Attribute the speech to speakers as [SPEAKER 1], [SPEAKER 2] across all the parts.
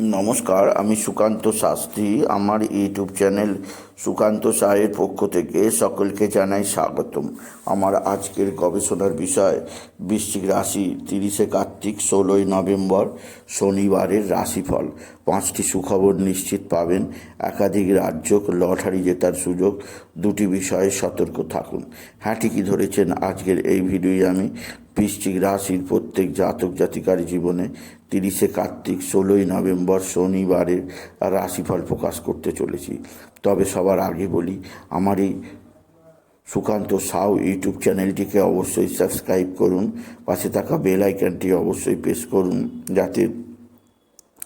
[SPEAKER 1] নমস্কার, আমি সুকান্ত শাস্ত্রী। আমার ইউটিউব চ্যানেল সুকান্ত সাহের পক্ষ থেকে সকলকে জানাই স্বাগতম। আমার আজকের গবেষণার বিষয়, বৃশ্চিক রাশি তিরিশে কার্তিক, ষোলোই নভেম্বর, শনিবারের রাশিফল। পাঁচটি সুখবর নিশ্চিত পাবেন। একাধিক রাজ্য লটারি জেতার সুযোগ। দুটি বিষয়ে সতর্ক থাকুন। হ্যাঁ ঠিকই ধরেছেন। আজকের এই ভিডিওয়ে আমি। বৃশ্চিক রাশির প্রত্যেক জাতক জাতিকার জীবনে তিরিশে কার্তিক ষোলোই নভেম্বর শনিবারের রাশিফল প্রকাশ করতে চলেছি। তবে সবার আগে বলি, আমার এই সুকান্ত সাউ ইউটিউব চ্যানেলটিকে অবশ্যই সাবস্ক্রাইব করুন, পাশে থাকা বেল আইকনটি অবশ্যই প্রেস করুন, যাতে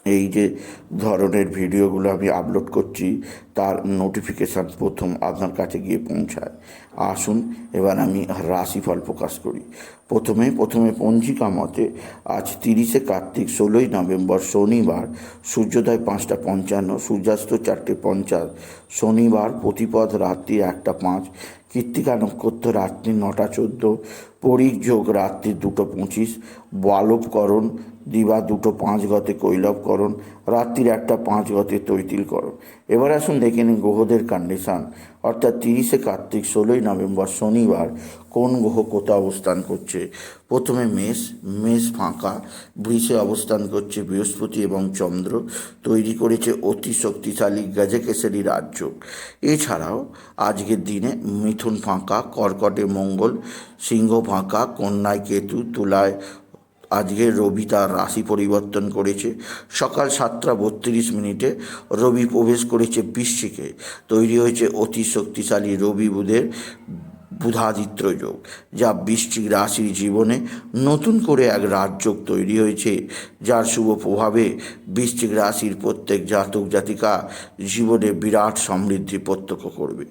[SPEAKER 1] এই যে ধরনের ভিডিওগুলো আমি আপলোড করছি, তার নোটিফিকেশান প্রথম আপনার কাছে গিয়ে পৌঁছায়। আসুন, এবার আমি রাশিফল প্রকাশ করি। প্রথমে প্রথমে পঞ্জিকা মতে আজ তিরিশে কার্তিক, ষোলোই নভেম্বর শনিবার, সূর্যোদয় পাঁচটা পঞ্চান্ন, সূর্যাস্ত চারটে পঞ্চাশ, শনিবার প্রতিপদ রাত্রি একটা পাঁচ কৃত্তিকা নক্ষত্র রাত্রি নটা চোদ্দ, পরিক যোগ রাত্রি দুটো পঁচিশ বালবকরণ দিবা দুটো পাঁচ গতে কৈলবকরণ রাত্রির একটা পাঁচ গতে তৈতিলকরণ এবার আসুন দেখে নিন গ্রহদের কন্ডিশান অর্থাৎ তিরিশে কার্তিক, ষোলোই নভেম্বর শনিবার কোন গ্রহ কোথা অবস্থান করছে? প্রথমে মেষ মেষ ফাঁকা, বৃষে অবস্থান করছে বৃহস্পতি এবং চন্দ্র, তৈরি করেছে অতি শক্তিশালী গজকেশরী রাজ্য। এছাড়াও আজকের দিনে মিথুন ফাঁকা, কর্কটে মঙ্গল, সিংহ ফাঁকা, কন্যায় কেতু, তুলায় আজকে রবি তার রাশি পরিবর্তন করেছে। সকাল সাতটা বত্রিশ মিনিটে রবি প্রবেশ করেছে বৃশ্চিকে। তৈরি হয়েছে অতি শক্তিশালী রবি বুধের বুধাদিত্য যোগ, যা বৃশ্চিক রাশির জীবনে নতুন করে এক রাজযোগ তৈরি হয়েছে, যার শুভ প্রভাবে বৃষ্টিক রাশির প্রত্যেক জাতক জাতিকা জীবনে বিরাট সমৃদ্ধি প্রত্যক্ষ করবে।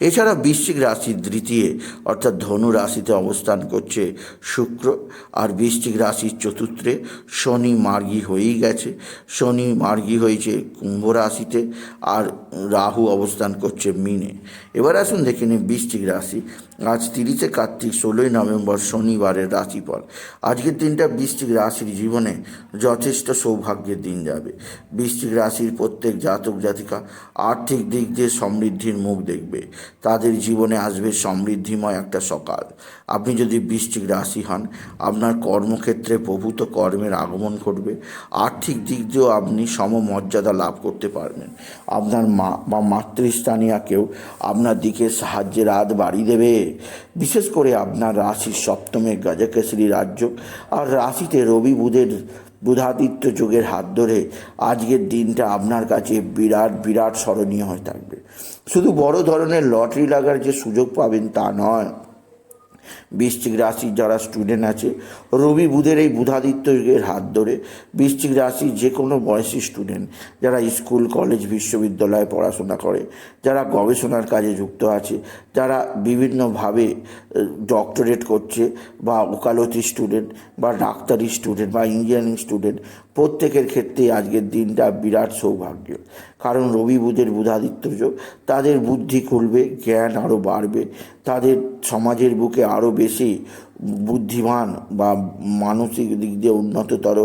[SPEAKER 1] এছাড়া বৃশ্চিক রাশির দ্বিতীয়, অর্থাৎ ধনু রাশিতে অবস্থান করছে শুক্র, আর বৃশ্চিক রাশির চতুর্থে শনি মার্গী হয়েই গেছে। শনি মার্গী হয়েছে কুম্ভ রাশিতে, আর রাহু অবস্থান করছে মিনে। এবার আসুন দেখে নিন বৃশ্চিক রাশি আজ তিরিশে কার্তিক, ষোলোই নভেম্বর শনিবারের রাশিফল। আজকের দিনটা বৃষ্টিক রাশির জীবনে যথেষ্ট সৌভাগ্যের দিন যাবে। বৃষ্টিক রাশির প্রত্যেক জাতক, জাতিকা আর্থিক দিক দিয়ে সমৃদ্ধির মুখ দেখবে। তাদের জীবনে আসবে সমৃদ্ধিময় একটা সকাল। আপনি যদি বৃষ্টিক রাশি হন, আপনার কর্মক্ষেত্রে প্রভূত কর্মের আগমন ঘটবে। আর্থিক দিক দিয়েও আপনি সমমর্যাদা লাভ করতে পারবেন। আপনার মা বা মাতৃস্থানীয় কেউ আপনার দিকে সাহায্যের হাত বাড়িয়ে দেবে। বিশেষ করে আপনার রাশির সপ্তমে গজকেশরী রাজ্য আর রাশিতে রবি বুধের বুধাদিত্য যুগের হাত ধরে আজকের দিনটা আপনার কাছে বিরাট বিরাট স্মরণীয় হয়ে থাকবে। শুধু বড় ধরনের লটারি লাগার যে সুযোগ পাবেন তা নয় বৃশ্চিক রাশির যারা স্টুডেন্ট আছে, রবি বুধের এই বুধাদিত্য যুগের হাত ধরে বৃশ্চিক রাশির যে কোনো বয়সী স্টুডেন্ট যারা স্কুল কলেজ বিশ্ববিদ্যালয়ে পড়াশোনা করে, যারা গবেষণার কাজে যুক্ত আছে, যারা বিভিন্নভাবে ডক্টরেট করছে বা ওকালতি স্টুডেন্ট বা ডাক্তারি স্টুডেন্ট বা ইঞ্জিনিয়ারিং স্টুডেন্ট প্রত্যেকের ক্ষেত্রে আজকের দিনটা বিরাট সৌভাগ্য। কারণ রবি বুধের বুধাদিত্য যোগ, তাদের বুদ্ধি খুলবে, জ্ঞান আরও বাড়বে, তাদের সমাজের বুকে আরও বেশি বুদ্ধিমান বা মানসিক দিক দিয়ে উন্নততর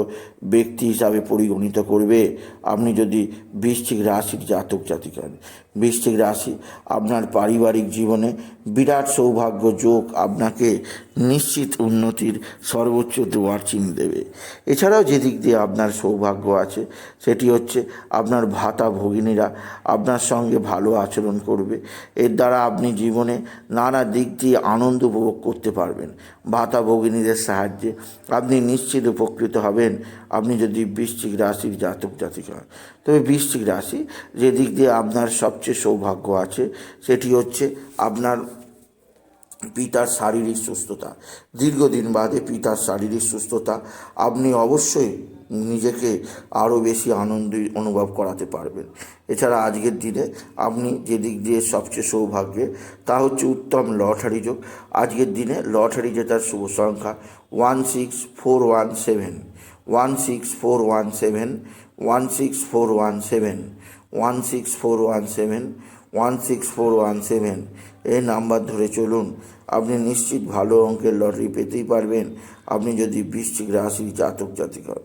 [SPEAKER 1] ব্যক্তি হিসাবে পরিগণিত করবে, আপনি যদি বৃশ্চিক রাশির জাতক জাতিকার বৃশ্চিক রাশি আপনার পারিবারিক জীবনে বিরাট সৌভাগ্য যোগ আপনাকে নিশ্চিত উন্নতির সর্বোচ্চ দুয়ার চিনি দেবে। এছাড়াও যে দিক দিয়ে আপনার সৌভাগ্য আছে, সেটি হচ্ছে আপনার ভাতা ভগিনীরা আপনার সঙ্গে ভালো আচরণ করবে। এর দ্বারা আপনি জীবনে নানা দিক দিয়ে আনন্দ উপভোগ করতে পারবেন। ভাতা ভগিনীদের সাহায্যে আপনি নিশ্চিত উপকৃত হবেন। আপনি যদি বৃশ্চিক রাশির জাতক জাতিক হন। তবে বৃশ্চিক রাশি যে দিক দিয়ে আপনার সবচেয়ে সৌভাগ্য আছে, সেটি হচ্ছে আপনার পিতার শারীরিক সুস্থতা। দীর্ঘদিন বাদে পিতার শারীরিক সুস্থতা, আপনি অবশ্যই নিজেকে আরও বেশি আনন্দ অনুভব করাতে পারবেন। এছাড়া আজকের দিনে আপনি যে দিক দিয়ে সবচেয়ে সৌভাগ্যে, তা হচ্ছে উত্তম লটারি যোগ। আজকের দিনে লটারি জেতার শুভ সংখ্যা one six four one seven. One six four one seven, one six four one seven, one six four one seven, one six four one seven. এই নাম্বার ধরে চলুন। আপনি নিশ্চিত ভালো অঙ্কের লটারি পেতেই পারবেন। আপনি যদি বৃশ্চিক রাশির জাতক জাতিক হন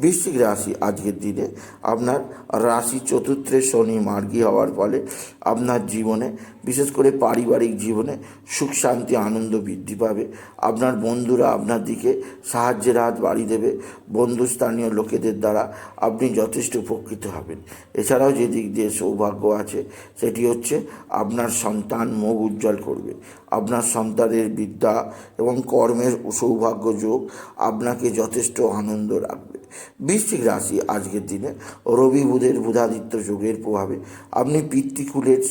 [SPEAKER 1] বৃশ্চিক রাশি আজকের দিনে আপনার রাশি চতুর্থে শনি মার্গী হওয়ার ফলে আপনার জীবনে, বিশেষ করে পারিবারিক জীবনে সুখ, শান্তি, আনন্দ বৃদ্ধি পাবে। আপনার বন্ধুরা আপনার দিকে সাহায্যের হাত বাড়িয়ে দেবে। বন্ধুস্থানীয় লোকেদের দ্বারা আপনি যথেষ্ট উপকৃত হবেন। এছাড়াও যে দিক দিয়ে সৌভাগ্য আছে, সেটি হচ্ছে আপনার সন্তান মুখ উজ্জ্বল করবে। আপনার সন্তানের বিদ্যা এবং কর্মের সৌভাগ্য যোগ আপনাকে যথেষ্ট আনন্দ রাখবে। বৃশ্চিক রাশি আজকের দিনে রবি বুধের বুধাদিত্য যোগের প্রভাবে আপনি পিতৃকুলের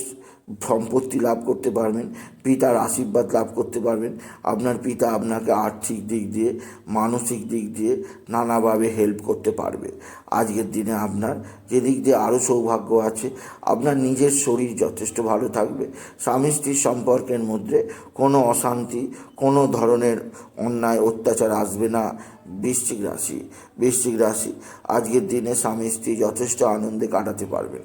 [SPEAKER 1] সম্পত্তি লাভ করতে পারবেন, পিতার আশীর্বাদ লাভ করতে পারবেন। আপনার পিতা আপনাকে আর্থিক দিক দিয়ে, মানসিক দিক দিয়ে নানাভাবে হেল্প করতে পারবে। আজকের দিনে আপনার যে দিক দিয়ে আরও সৌভাগ্য আছে, আপনার নিজের শরীর যথেষ্ট ভালো থাকবে। স্বামী স্ত্রীর সম্পর্কের মধ্যে কোনো অশান্তি, কোনো ধরনের অন্যায়, অত্যাচার আসবে না। বৃশ্চিক রাশি বৃশ্চিক রাশি। আজকের দিনে স্বামী, স্ত্রী যথেষ্ট আনন্দে কাটাতে পারবেন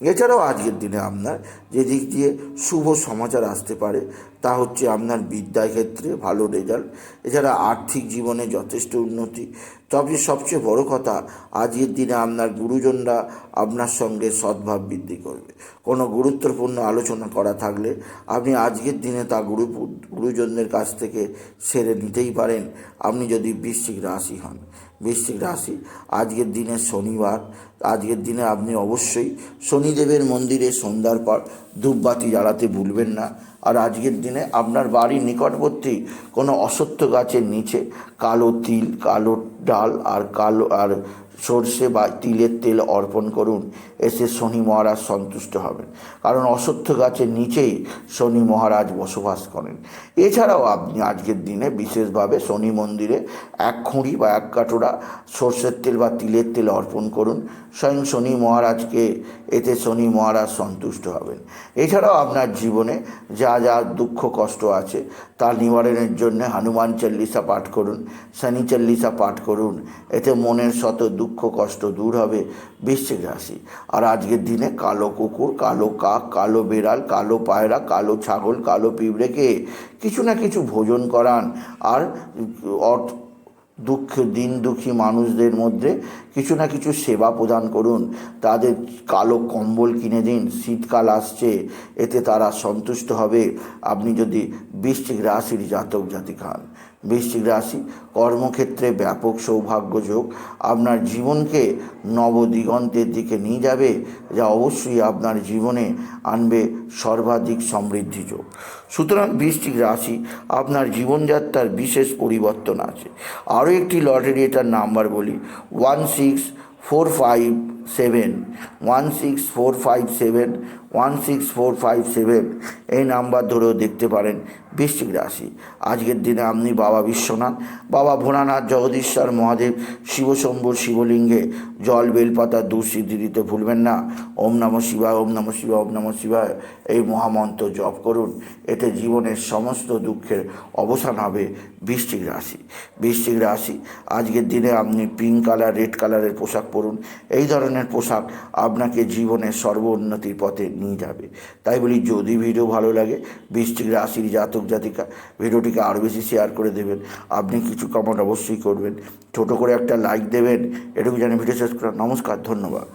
[SPEAKER 1] এছাড়াও আজকের দিনে আপনার যে দিক দিয়ে শুভ সমাচার আসতে পারে, তা হচ্ছে আপনার বিদ্যার ক্ষেত্রে ভালো রেজাল্ট এছাড়া আর্থিক জীবনে যথেষ্ট উন্নতি তবে সবচেয়ে বড় কথা আজকের দিনে আপনার গুরুজনরা আপনার সঙ্গে সদ্ভাব বৃদ্ধি করবে। কোনো গুরুত্বপূর্ণ আলোচনা করা থাকলে আপনি আজকের দিনে তা গুরু, গুরুজনদের কাছ থেকে সেরে নিতেই পারেন। আপনি যদি বৃশ্চিক রাশি হন বৃশ্চিক রাশি। আজকের দিনে শনিবার। আজকের দিনে আপনি অবশ্যই শনিদেবের মন্দিরে সন্ধ্যার পর ধূপবাতি জ্বালাতে ভুলবেন না। আর আজকের দিনে আপনার বাড়ির নিকটবর্তী কোনো অসত্য গাছের নিচে কালো তিল, কালো ডাল আর কালো আর সর্ষে বা তিলের তেল অর্পণ করুন, এসে শনি মহারাজ সন্তুষ্ট হবেন। কারণ অসত্য গাছের নিচেই শনি মহারাজ বসবাস করেন। এছাড়াও আপনি আজকের দিনে বিশেষভাবে শনি মন্দিরে এক খুঁড়ি বা এক কাটোরা সর্ষের তেল বা তিলের তেল অর্পণ করুন। স্বয়ং শনি মহারাজকে এতে শনি মহারাজ সন্তুষ্ট হবেন। এছাড়াও আপনার জীবনে যা যা দুঃখ কষ্ট আছে তার নিবারণের জন্য হনুমান চল্লিশা পাঠ করুন, শনি চল্লিশা পাঠ করুন। এতে মনের শত দুঃখ কষ্ট দূর হবে, বৃশ্চিক রাশি। আর আজকের দিনে কালো কুকুর, কালো কাক, কালো বেড়াল, কালো পায়রা, কালো ছাগল, কালো পিঁপড়েকে কিছু না কিছু ভোজন করান। আর দুঃখ দিন দুঃখী মানুষদের মধ্যে কিছু না কিছু সেবা প্রদান করুন। তাদের কালো কম্বল কিনে দিন, শীতকাল আসছে, এতে তারা সন্তুষ্ট হবে। আপনি যদি বৃশ্চিক রাশির জাতক জাতি হন বৃশ্চিক রাশি, কর্মক্ষেত্রে ব্যাপক সৌভাগ্য যোগ, আপনার জীবনকে নবদিগন্তের দিকে নিয়ে যাবে, যা অবশ্যই আপনার জীবনে আনবে সর্বাধিক সমৃদ্ধি যোগ। সুতরাং বৃশ্চিক রাশি, আপনার জীবনযাত্রার বিশেষ পরিবর্তন আছে। আরও একটি লটারি এটার নাম্বার বলি one six four five seven one six four five seven one six four five seven এই নাম্বার ধরেও দেখতে পারেন বৃশ্চিক রাশি। আজকের দিনে আপনি বাবা বিশ্বনাথ, বাবা ভোলানাথ, জগদীশ্বর, মহাদেব শিবশম্ভুর শিবলিঙ্গে, জল, বেলপাতা দুঃসিদ্ধি দিতে ভুলবেন না। ওম নম শিবায়, ওম নম শিবায়, ওম নম শিবায়। এই মহামন্ত্র জপ করুন, এতে জীবনের সমস্ত দুঃখের অবসান হবে বৃশ্চিক রাশি। বৃশ্চিক রাশি, আজকের দিনে আপনি পিঙ্ক কালার রেড কালারের পোশাক পরুন। এই ধরনের পোশাক আপনাকে জীবনের সর্বোন্নতির পথে নিয়ে যাবে। তাই বলি, যদি ভিডিও ভালো লাগে, বৃষ্টিক রাশির জাতক, জাতিকা, ভিডিওটিকে আরও বেশি শেয়ার করে দেবেন। আপনি কিছু কমেন্ট অবশ্যই করবেন। ছোট করে একটা লাইক দেবেন। এটুকু জানি ভিডিও শেষ করা নমস্কার, ধন্যবাদ।